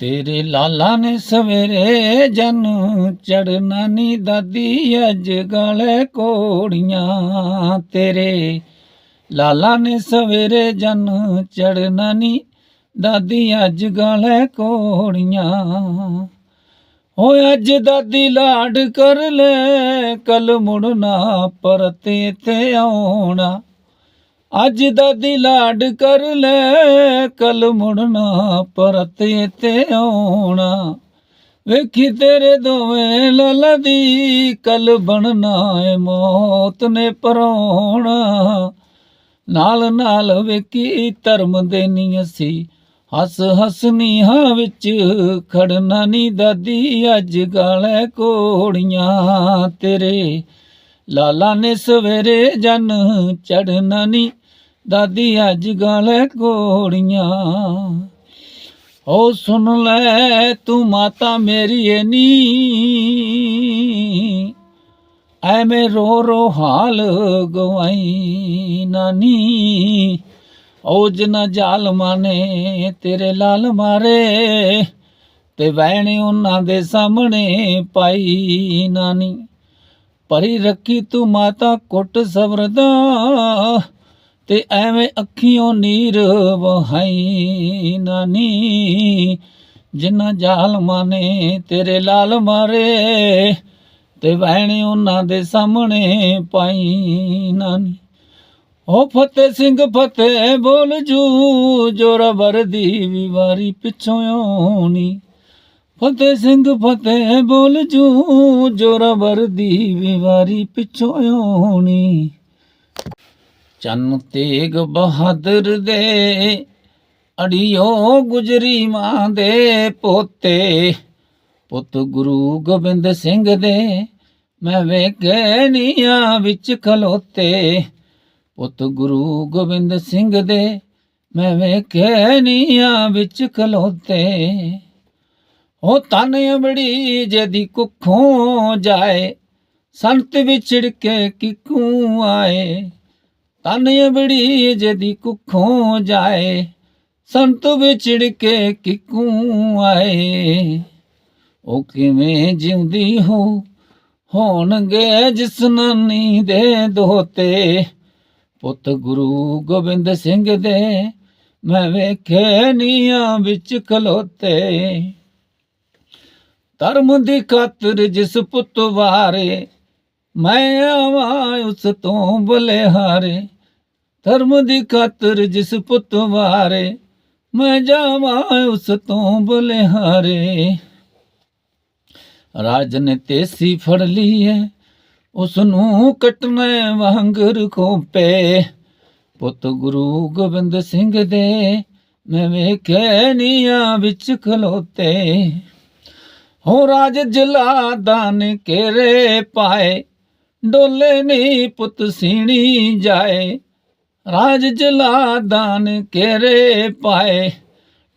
ਤੇਰੇ ਲਾਲਾ ਨੇ ਸਵੇਰੇ ਜਨ ਚੜਨਾ ਨੀ ਦਾਦੀ, ਅੱਜ ਗਲੇ ਕੋੜੀਆਂ ਤੇਰੇ। ਲਾਲਾ ਨੇ ਸਵੇਰੇ ਜਨ ਚੜਨਾ ਨੀ ਦਾਦੀ, ਅੱਜ ਗਲੇ ਕੋੜੀਆਂ ਓ ਅੱਜ ਦਾਦੀ ਲਾਡ ਕਰ ਲੈ, ਕੱਲ ਮੁੜਨਾ ਪਰਤੇ ਤੇ ਆਉਣਾ। ਅੱਜ ਦਾਦੀ ਲਾਡ ਕਰ ਲੈ, ਕੱਲ ਮੁੜਨਾ ਪਰਤੇ ਤੇ ਆਉਣਾ। ਵੇਖੀ ਤੇਰੇ ਦੋਵੇਂ ਲਾਲਾ ਦੀ, ਕੱਲ ਬਣਨਾ ਏ ਮੌਤ ਨੇ ਪਰੋਣਾ। ਨਾਲ ਨਾਲ ਵੇਖੀ ਧਰਮ ਦੇ ਅਸੀਂ ਹੱਸ ਹੱਸ ਨੀਹਾਂ ਵਿੱਚ ਖੜਨਾ ਨੀ ਦਾਦੀ, ਅੱਜ ਗਾਲੇ ਕੋੜੀਆਂ ਤੇਰੇ। ਲਾਲਾ ਨੇ ਸਵੇਰੇ ਜਨ ਚੜਨਾ ਨੀ ਦਾਦੀ ਅੱਜ ਗਾਲੇ ਕੋੜੀਆਂ ਓ ਸੁਣ ਲੈ ਤੂੰ ਮਾਤਾ ਮੇਰੀ ਏ ਨੀ। ਐਵੇਂ ਰੋ ਰੋ ਹਾਲ ਗਵਾਈ ਨਾਨੀ। ਓ ਜਨਾ ਜ਼ਾਲਮਾਂ ਨੇ ਤੇਰੇ ਲਾਲ ਮਾਰੇ ਤੇ ਵਹਿਣੇ ਉਹਨਾਂ ਦੇ ਸਾਹਮਣੇ ਪਾਈ ਨਾਨੀ। ਪਰੀ ਰੱਖੀ ਤੂੰ ਮਾਤਾ ਕੁੱਟ ਸਬਰਦਾ ਤੇ ਐਵੇਂ ਅੱਖੀਓਂ ਨੀਰ ਵਹਾਈ ਨਾਨੀ, ਜਿਨ੍ਹਾਂ ਜ਼ਾਲਮਾਂ ਨੇ ਤੇਰੇ ਲਾਲ ਮਾਰੇ ਤੇ ਵਹਿਣ ਉਹਨਾਂ ਦੇ ਸਾਹਮਣੇ ਪਾਈ ਨਾਨੀ। ਓ ਫਤਿਹ ਸਿੰਘ ਫਤਿਹ ਬੋਲ ਜੂ ਜੋਰਾ ਵਰਦੀ ਵੀ ਵਾਰੀ ਪਿੱਛੋਂ ਆਉਣੀ। ਫਤਿਹ ਸਿੰਘ ਫਤਿਹ ਬੋਲ ਜੂ ਜੋਰਾ ਵਰਦੀ ਵੀ ਵਾਰੀ ਪਿੱਛੋਂ ਆਉਣੀ। ਚੰਨ ਤੇਗ ਬਹਾਦਰ ਦੇ, ਅੜਿਓ ਗੁਜਰੀ ਮਾਂ ਦੇ ਪੋਤੇ। ਪੁੱਤ ਗੁਰੂ ਗੋਬਿੰਦ ਸਿੰਘ ਦੇ, ਮੈਂ ਵੇਖੇ ਨੀਆਂ ਵਿੱਚ ਖਲੋਤੇ। ਪੁੱਤ ਗੁਰੂ ਗੋਬਿੰਦ ਸਿੰਘ ਦੇ, ਮੈਂ ਵੇਖੇ ਨੀਆਂ ਵਿੱਚ ਖਲੋਤੇ। ਉਹ ਤਨ ਅਮੜੀ ਜਦੀ ਕੁੱਖੋਂ ਜਾਏ, ਸੰਤ ਵਿਛੜ ਕੇ ਕਿਕੂ ਆਏ। ਤਨ ਅਮੜੀ ਜਦੀ ਕੁੱਖੋਂ ਜਾਏ, ਸੰਤ ਵਿਛੜ ਕੇ ਕਿਕੂ ਆਏ। ਉਹ ਕਿਵੇਂ ਜਿਉਂਦੀ ਹੋ, ਹੋਣਗੇ ਜਿਸ ਨਾਨੀ ਦੇ ਦੋਤੇ। ਪੁੱਤ ਗੁਰੂ ਗੋਬਿੰਦ ਸਿੰਘ ਦੇ, ਮੈਂ ਵੇਖੇ ਨੀਆਂ ਵਿੱਚ ਖਲੋਤੇ। ਧਰਮ ਦੀ ਖਾਤਰ ਜਿਸ ਪੁੱਤ ਵਾਰੇ, ਮੈਂ ਆਵਾਂ ਉਸ ਤੋਂ ਬਲਿਹਾਰੇ। ਧਰਮ ਦੀ ਖਾਤਰ ਜਿਸ ਪੁੱਤ ਵਾਰੇ, ਮੈਂ ਜਾਵਾਂ ਉਸ ਤੋਂ ਬਲਿਹਾਰੇ। ਰਾਜ ਨੇ ਤੇਸੀ ਫੜ ਲਈ ਹੈ ਉਸ ਨੂੰ ਕਟਨੇ ਵਾਂਗਰ ਖੋਪੇ ਪੁੱਤ ਗੁਰੂ ਗੋਬਿੰਦ ਸਿੰਘ ਦੇ, ਮੈਂ ਵੇਖੇ ਨੀਆਂ ਵਿੱਚ ਖਲੋਤੇ। ਹੋ ਰਾਜ ਜਲਾਦਾਂ ਦਾਨ ਕੇਰੇ ਪਾਏ, ਡੋਲੇ ਨਹੀਂ ਪੁੱਤ ਸੀਣੀ ਜਾਏ। ਰਾਜ ਜਲਾਦਾਂ ਨੇ ਕੇਰੇ ਪਾਏ,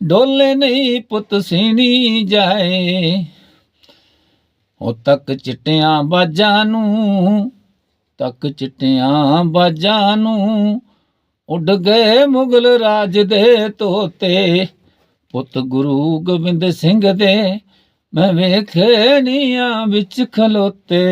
ਡੋਲੇ ਨਹੀਂ ਪੁੱਤ ਸੀਣੀ ਜਾਏ। ਉਹ ਤੱਕ ਚਿੱਟਿਆਂ ਬਾਜਾਂ ਨੂੰ, ਤੱਕ ਚਿੱਟਿਆਂ ਬਾਜਾਂ ਨੂੰ, ਉੱਡ ਗਏ ਮੁਗਲ ਰਾਜ ਦੇ ਤੋਤੇ। ਪੁੱਤ ਗੁਰੂ ਗੋਬਿੰਦ ਸਿੰਘ ਦੇ, ਮੈਂ ਵੇਖੇ ਨੀਆਂ ਵਿੱਚ ਖਲੋਤੇ।